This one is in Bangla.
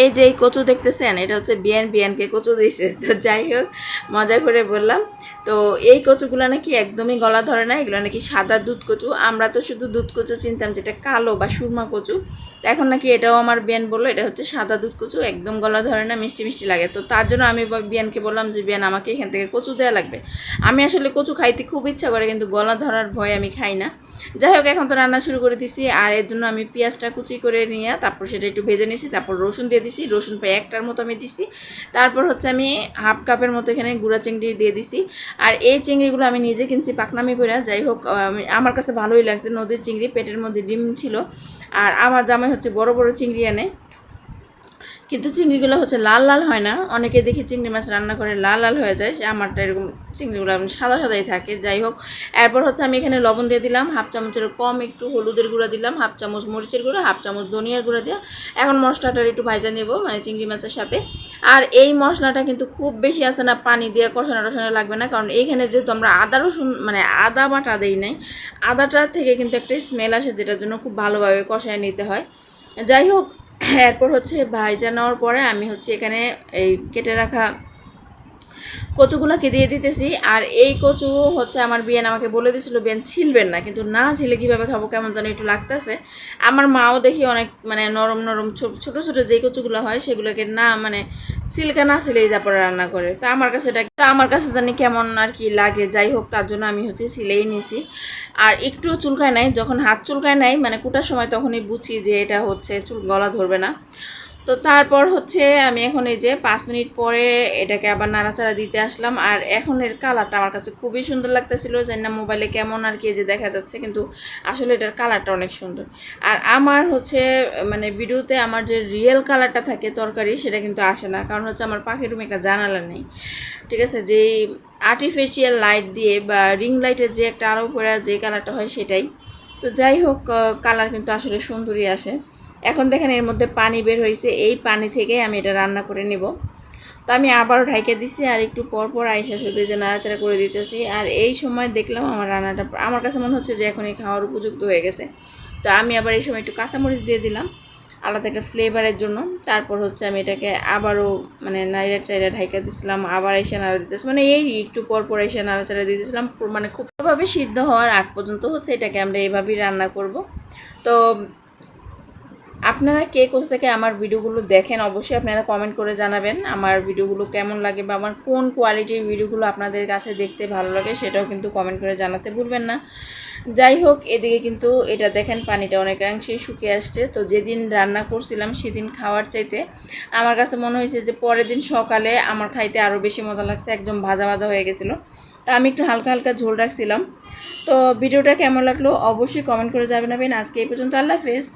এই যে এই কচু দেখতেছেন, এটা হচ্ছে বিয়ান, বিয়ানকে কচু দিয়েছে তো যাই হোক, মজা করে বললাম। তো এই কচুগুলো নাকি একদমই গলা ধরে না, এগুলো নাকি সাদা দুধ কচু। আমরা তো শুধু দুধ কচু চিনতাম, যেটা কালো বা সুরমা কচু। তো এখন নাকি এটাও আমার বিয়ান বলল, এটা হচ্ছে সাদা দুধ কচু, একদম গলা ধরে না, মিষ্টি মিষ্টি লাগে। তো তার জন্য আমি বিয়ানকে বললাম যে, বিয়ান, আমাকে এখান থেকে কচু দেওয়া লাগবে। আমি আসলে কচু খাইতে খুব ইচ্ছা করে, কিন্তু গলা ধরার ভয় আমি খাই না। যাই হোক, এখন তো রান্না শুরু করে দিছি, আর এর জন্য আমি পেঁয়াজটা কুচি করে নিয়ে, তারপর সেটা একটু ভেজে নিয়েছি তারপর রসুন দিয়ে দিছি, রসুন প্রায় একটার মতো আমি দিছি। তারপর হচ্ছে আমি হাফ কাপের মতো এখানে গুঁড়া চিংড়ি দিয়ে দিছি। আর এই চিংড়িগুলো আমি নিজে কিনছি পাকনামি করে যাই হোক আমার কাছে ভালোই লাগছে নদীর চিংড়ি, পেটের মধ্যে ডিম ছিল। আর আমার জামাই হচ্ছে বড় বড় চিংড়ি আনে। কিন্তু চিংড়িগুলো হচ্ছে লাল লাল হয় না। অনেকে দেখি চিংড়ি মাছ রান্না করে লাল লাল হয়ে যায়। সে আমারটা এরকম চিংড়িগুলো সাদা সাদাই থাকে। যাই হোক, এরপর হচ্ছে আমি এখানে লবণ দিয়ে দিলাম, হাফ চামচের কম একটু হলুদের গুঁড়া দিলাম, হাফ চামচ মরিচের গুঁড়া, হাফ চামচ ধনিয়ার গুঁড়া দিয়ে। এখন মশলাটার একটু ভাজা নেব মানে চিংড়ি মাছের সাথে। আর এই মশলাটা কিন্তু খুব বেশি আছে না, পানি দিয়ে কষানো টষানো লাগবে না। কারণ এইখানে যেহেতু আমরা আদা, রসুন মানে আদা বাটা দেই নাই, আদাটা থেকে কিন্তু একটা স্মেল আসে, যেটার জন্য খুব ভালোভাবে কষায় নিতে হয়। যাই হোক এরপর হচ্ছে ভাইজা নেওয়ার পরে আমি হচ্ছে এখানে এই কেটে রাখা কচুগুলোকে দিয়ে দিতেছি। আর এই কচু হচ্ছে আমার বিয়ান আমাকে বলে দিয়েছিল, বিয়ান, ছিলবেন না, কিন্তু না ছিলে কীভাবে খাব, কেমন যেন একটু লাগতেছে। আমার মাও দেখি অনেক মানে নরম নরম ছোট ছোট যেই কচুগুলো হয়, সেগুলোকে না মানে সিলকা না সিলেই তারপরে রান্না করে। তো আমার কাছে এটা, তো আমার কাছে জানি কেমন আর কি লাগে, যাই হোক, তার জন্য আমি হচ্ছে সিলেই নিছি। আর একটু চুলকায় নাই, যখন হাত চুলকায় নাই মানে কুটার সময় তখনই বুঝি যে এটা হচ্ছে চুল, গলা ধরবে না। তো তারপর হচ্ছে আমি এখন এই যে পাঁচ মিনিট পরে এটাকে আবার নাড়াচাড়া দিতে আসলাম। আর এখন এর কালারটা আমার কাছে খুবই সুন্দর লাগতেছিল, জানি না মোবাইলে কেমন আর কি যে দেখা যাচ্ছে, কিন্তু আসলে এটার কালারটা অনেক সুন্দর। আর আমার হচ্ছে মানে ভিডিওতে আমার যে রিয়েল কালারটা থাকে তরকারি, সেটা কিন্তু আসে না, কারণ হচ্ছে আমার পাখির রুমে একটা জানালা নেই। ঠিক আছে, যেই আর্টিফিশিয়াল লাইট দিয়ে বা রিং লাইটের যে একটা আরও পড়া যে কালারটা হয় সেটাই। তো যাই হোক কালার কিন্তু আসলে সুন্দরই আসে। এখন দেখেন এর মধ্যে পানি বের হয়েছে। এই পানি থেকে আমি এটা রান্না করে নেব। তো আমি আবারও ঢাইকে দিছি আর একটু পর পর আইসা শুধু যে নাড়াচাড়া করে দিতেছি। আর এই সময় দেখলাম আমার রান্নাটা, আমার কাছে মনে হচ্ছে যে এখন এই খাওয়ার উপযুক্ত হয়ে গেছে। তো আমি আবার এই সময় একটু কাঁচামরিচ দিয়ে দিলাম আলাদা একটা ফ্লেভারের জন্য। তারপর হচ্ছে আমি এটাকে আবারও মানে নাইরা চাইরা ঢাইকা দিয়েছিলাম আবার এসে নাড়া দিতেছি। মানে এই একটু পর পর এসে নাড়াচাড়া দিতেছিলাম মানে খুব ভাবে সিদ্ধ হওয়ার আগ পর্যন্ত হচ্ছে এটাকে আমরা এইভাবেই রান্না করব। তো আপনারা কে কোথা থেকে আমার ভিডিওগুলো দেখেন, অবশ্যই আপনারা কমেন্ট করে জানাবেন আমার ভিডিওগুলো কেমন লাগে বা আমার কোন কোয়ালিটির ভিডিওগুলো আপনাদের কাছে দেখতে ভালো লাগে সেটাও কিন্তু কমেন্ট করে জানাতে ভুলবেন না। যাই হোক, এদিকে কিন্তু এটা দেখেন, পানিটা অনেকাংশেই শুকিয়ে আসছে। তো যেদিন রান্না করছিলাম সেদিন খাওয়ার চাইতে আমার কাছে মনে হয়েছে যে পরের দিন সকালে আমার খাইতে আরও বেশি মজা লাগছে, একদম ভাজা ভাজা হয়ে গেছিল। তা আমি একটু হালকা হালকা ঝোল রাখছিলাম। তো ভিডিওটা কেমন লাগল অবশ্যই কমেন্ট করে যাবেন আজকে এই পর্যন্ত আল্লাহ হাফেজ।